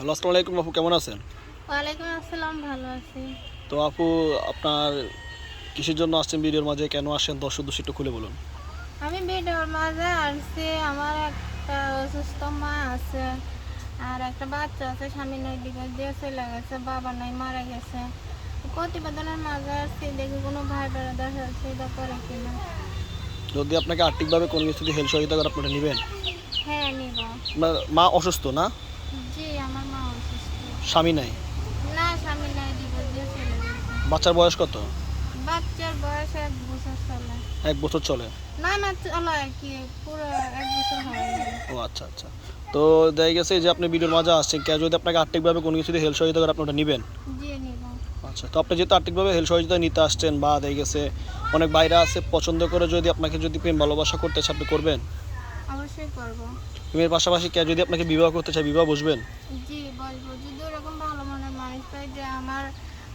Hello আসসালামু আলাইকুম আপু কেমন আছেন? ওয়ালাইকুম আসসালাম ভালো আছি। তো আপু আপনার কিসের জন্য আসছেন ভিডিওর মাঝে? কেন আসেন দর্শক দোষী একটু খুলে বলুন। আমি ভিডিওর মাঝে আসছি আমার একটা অসুস্থ মা আছে আর একটা বাচ্চা আছে স্বামী নই দিকে দিয়ে চলে গেছে বাবা নাই মারা গেছে। প্রতিবেদনের মাঝে আসছি দেখি কোনো ভাই বেড়াদার সহযোগিতা করে কিনা। যদি আপনাকে আর্থিকভাবে কোনো কিছু হেল্প সহযোগিতা করে আপনারা নেবেন? হ্যাঁ নিব। মা অসুস্থ না? জি স্বামী নাই? না স্বামী নাই দিয়ে চলে গেছে। বাচ্চার বয়স কত? বাচ্চার বয়স এক বছর চলে। এক বছর চলে? না না চলে আর কি পুরো এক বছর হয়নি। ও আচ্ছা আচ্ছা। তো দেখা গেছে যে আপনি ভিডিওর মাঝে আসছেন কেউ যদি আপনাকে আর্থিকভাবে কোনো কিছু হেল্প সহযোগিতা করে আপনারা নেবেন? জি নিব। আচ্ছা তো আপনি যেহেতু আর্থিকভাবে হেল্প সহযোগিতা নিতে আসছেন বা দেখা গেছে অনেক বাইরে আছে পছন্দ করে যদি আপনাকে যদি প্রেম ভালোবাসা করতে আপনি করবেন? অবশ্যই করব। পাশাপাশি কেউ যদি আপনাকে বিবাহ করতে চায় বিবাহ বসবেন? জি বলব যদি ওরকম ভালো মনের মানুষ পাই যে আমার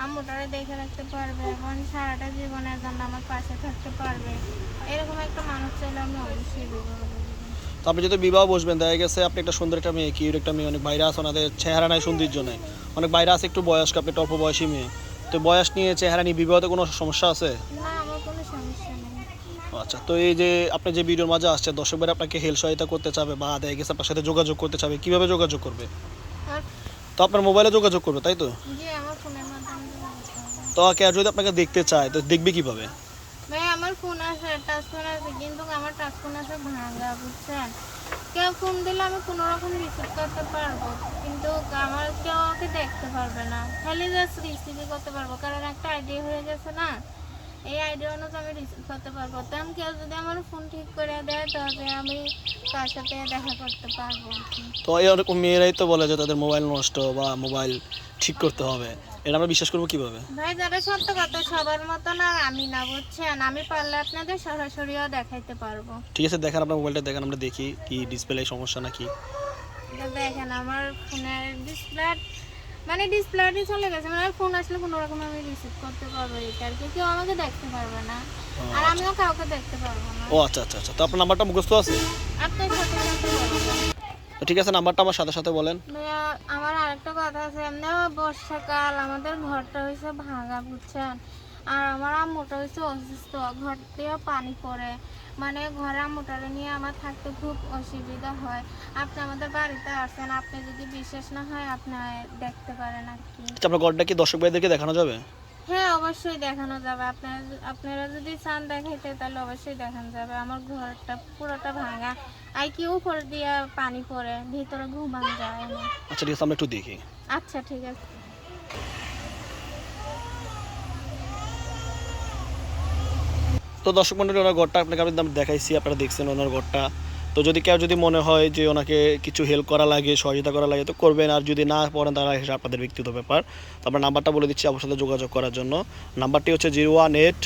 আম্মুটারে দেখে রাখতে পারবে এবং সারাটা জীবনের জন্য আমার পাশে থাকতে পারবে। এরকম একটা মানুষ চাইলে আমি অবশ্যই বিবাহ তো আপনি যদি বিবাহ বসবেন দেখা গেছে আপনি একটা সুন্দর একটা মেয়ে কিউর একটা মেয়ে অনেক বাইরে আছে ওনাদের চেহারা নাই সৌন্দর্য নাই। অনেক বাইরে আছে একটু বয়স্ক আপনি অল্প বয়সী মেয়ে। তো বয়স নিয়ে চেহারা নিয়ে বিবাহতে কোনো সমস্যা আছে? না আচ্ছা তো এই যে আপনি যে ভিডিওর মাঝে আসছে দর্শকবার আপনাকে হেল্প সহায়তা করতে চাবে বা দেখা গেছে আপনার সাথে যোগাযোগ করতে চাবে কীভাবে যোগাযোগ করবে? তো আপনার মোবাইলে যোগাযোগ করবে তাই তো। তো কেউ যদি আপনাকে দেখতে চায় তো দেখবে কীভাবে? ভাই আমার ফোন আছে টাচ ফোন আছে কিন্তু আমার টাচ ফোন আছে ভাঙা বুঝছেন? কেউ ফোন দিলে আমি কোনো রকম রিসিভ করতে পারব কিন্তু আমার কেউ আমাকে দেখতে পারবে না। খালি জাস্ট রিসিভই করতে পারব কারণ একটা আইডিয়া হয়ে গেছে না? এই আইডিয়া অনুযায়ী আমি রিসিভ করতে পারব। তেমন কেউ যদি আমার ফোন ঠিক করে দেয় তবে আমি তার সাথে দেখা করতে পারব। তো এরকম মেয়েরাই তো বলে যে তাদের মোবাইল নষ্ট বা মোবাইল ঠিক করতে হবে। এটা আমরা বিশ্বাস করব কীভাবে? ভাই যারা সত্য কথা সবার মতো না আমি না বুঝছেন? আমি পারলে আপনাদের সরাসরিও দেখাইতে পারব। ঠিক আছে দেখেন আপনার মোবাইলটা দেখেন আমরা দেখি কি ডিসপ্লে সমস্যা নাকি। দেখেন আমার ফোনের ডিসপ্লে মানে ডিসপ্লেটি চলে গেছে মানে ফোন আসলে কোনো রকম আমি রিসিভ করতে পারব এটা আর কি কেউ আমাকে দেখতে পারবে না। আর আমিও কাউকে দেখতে পারব না। ও আচ্ছা আচ্ছা আচ্ছা। তো আপনার নাম্বারটা মুখস্থ আছে? আপনার সাথে সাথে বলব তো ঠিক আছে নাম্বারটা আমার সাথে সাথে বলেন। আমার আরেকটা কথা আছে। এমনি বর্ষাকাল আমাদের ঘরটা হয়েছে ভাঙা বুঝছেন? আর আমার আম্মুটা হয়েছে অসুস্থ ঘর দিয়ে পানি পড়ে। মানে ঘরে আম্মুটারে নিয়ে আমার থাকতে খুব অসুবিধা হয়। আপনি আমাদের বাড়িতে আসেন আপনি যদি বিশ্বাস না হয় আপনি দেখতে পারেন আর কি। আপনার ঘরটা কি দর্শক ভাইদেরকে দেখানো যাবে? হ্যাঁ অবশ্যই দেখানো যাবে। আপনারা আপনারা যদি চান দেখাইতে তাহলে অবশ্যই দেখানো যাবে। আমার ঘরটা পুরোটা ভাঙা। আর কি উপর দিয়ে পানি পড়ে ভিতরে ঘুমান যায় না। আচ্ছা ঠিক আছে আমরা একটু দেখি। আচ্ছা ঠিক আছে। তো দর্শক মন্ডলী ওনার ঘরটা আপনাকে আমি দাম দেখাইছি আপনারা দেখছেন ওনার ঘরটা। তো যদি কেউ যদি মনে হয় যে ওনাকে কিছু হেল্প করা লাগে সহযোগিতা করা লাগে তো করবেন। আর যদি না পড়েন তারা এসে আপনাদের ব্যক্তিগত ব্যাপার। তো আপনার নাম্বারটা বলে দিচ্ছি আপনার সাথে যোগাযোগ করার জন্য। নাম্বারটি হচ্ছে জিরো ওয়ান এইট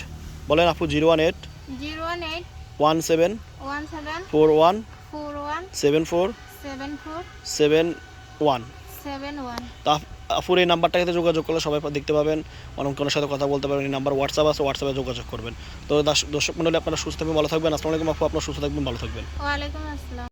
বলেন আপু zero one eight? Zero one eight. One seven? One seven. Four one? Four one. Seven four? Seven four. Seven one. Seven one. তা আপুর এই নাম্বারটাকে যোগাযোগ করলে সবাই দেখতে পাবেন। অনেক কোনো সাথে কথা বলতে পারবেন। এই নাম্বার হোয়াটসঅ্যাপ আছে হোয়াটসঅ্যাপে যোগাযোগ করবেন। তো দর্শক মন্ডলী, আপনারা সুস্থ থাকবেন, ভালো থাকবেন। আসসালামু আলাইকুম আপু, আপনার সুস্থ থাকবেন, ভালো থাকবেন। ওয়ালাইকুম আসসালাম।